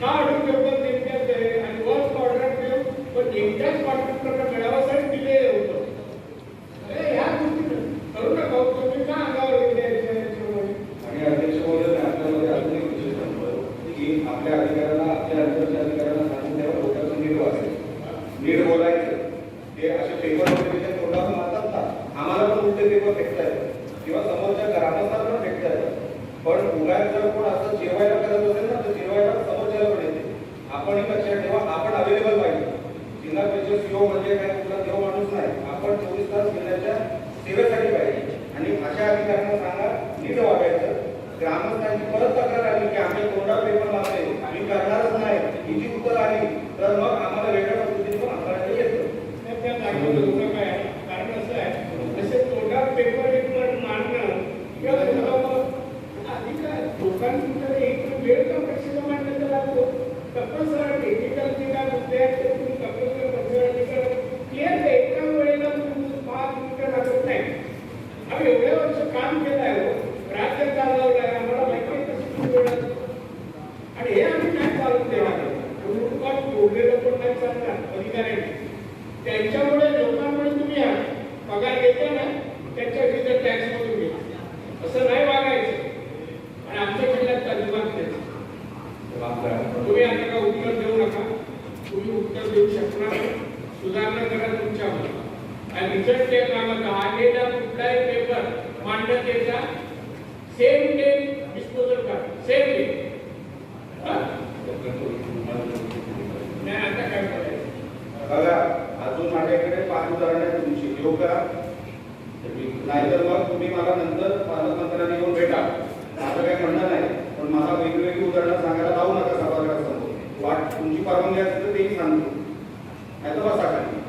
का अडून ठेवतात नेमक्याच आहे आणि कॉन्ट्रॅक्ट देऊ पण नेमक्याच मिळावासाठी ह्या गोष्टी करू नका तुम्ही का अंगावर आणि अध्यक्ष महोदय आपल्यामध्ये अजून एक सांगतो की आपल्या अधिकाऱ्यांना आपल्या अंतरच्या अधिकाऱ्यांना सांगून द्यावं नीट वाचायचं. नीट बोलायचं. ते असे पेपर वगैरे तोंडावर मारतात ना. आम्हाला पण उलटे पेपर फेकता येतात किंवा समोरच्या ग्रामस्थांना पण फेकता येतात पण उगाच जर कोण असं जेवायला करत असेल ना तर जेवायला समोरच्याला पण येते आपण एक लक्षात ठेवा आपण अवेलेबल पाहिजे जिल्हा परिषद सीओ म्हणजे काय कुठला देव माणूस नाही. आपण चोवीस तास जिल्ह्याच्या सेवेसाठी पाहिजे. आणि अशा अधिकाऱ्यांना सांगा नीट वागायचं. ग्रामस्थांची परत तक्रार आली की आम्ही तोंडा पेपर मारले आम्ही करणारच नाही. ही जी उत्तर आली? तर मग आम्हाला वेगळ्या पद्धतीने पण हाताळायला येतं तर त्या जागेवर धोका काय आहे? कारण असं आहे जसे तोंडात पेपर एक पण मांडणं किंवा लोकांवर अधिकार लोकांकडे एक वेळ का प्रश्न मांडण्याचा लागतो तपसर टेक्निकल जे काय मुद्दे आहेत ते तुम्ही तपसर पंचवार्षिक क्लिअर एका वेळेला तुम्ही पाच मिनिटं लागत नाही आम्ही एवढ्या वर्ष काम केलं आहे हो. राज्य चालवलं आहे आम्हाला माहिती आहे आणि हे आम्ही काय चालून देणार कुटुंबात जोडलेलं पण नाही चालणार अधिकाऱ्यांनी. त्यांच्यामुळे लोकांमुळे तुम्ही या. पगार घेता ना त्यांच्या विरुद्ध टॅक्स मधून घ्या. असं नाही वागायचं. आणि आमच्या जिल्ह्यात अजिबात नाही. तुम्ही आता का उत्तर देऊ नका? तुम्ही उत्तर देऊ शकणार सुधारणा करा तुमच्यावर. आणि रिझल्ट ते कामाचा पेपर मांडण्याचा सेम डे डिस्पोजल करा सेम डे नाही आता काय करायचं? बघा अजून माझ्याकडे पाच उदाहरण आहे तुमची. येऊ करा नाहीतर मग तुम्ही मला नंतर पालकमंत्र्यांनी येऊन भेटा. माझं काही म्हणणं नाही पण मला वेगवेगळी उदाहरणं सांगायला लावू नका सभागृहासमोर. वाट तुमची परवानगी असेल तर तेही सांगतो. नाही तर बसा खाली.